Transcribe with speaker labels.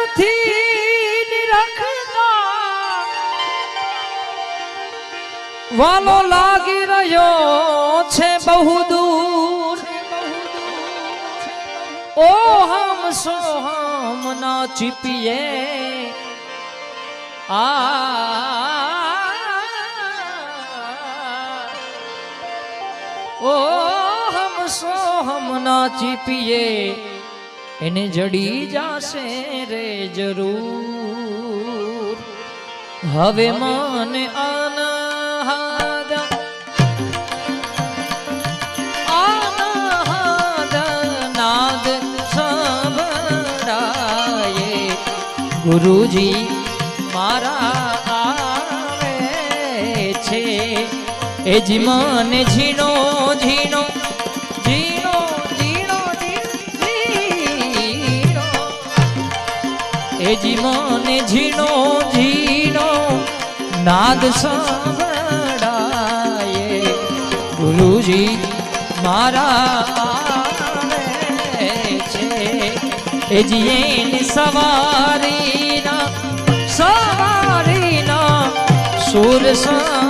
Speaker 1: નિજ નયનથી નિરખતા વાલો લાગી રહ્યો છે બહુ દૂર. ઓ હમ સો હમ નાચી પીએ આ ઓ હમ સો હમ નાચી પીએ એને જડી જાશે રે જરૂર. હવે મને આના અનહદ નાદ સંભળાયે. ગુરુજી મારા આવે છે, એ જ મને ઝીણો ઝીણો એ જ મને ઝીણો ઝીણો, નાદ સંભળાયે. ગુરુજી મારા છે. એ જીએને સવારીના સવારીના સુર સંભળાય.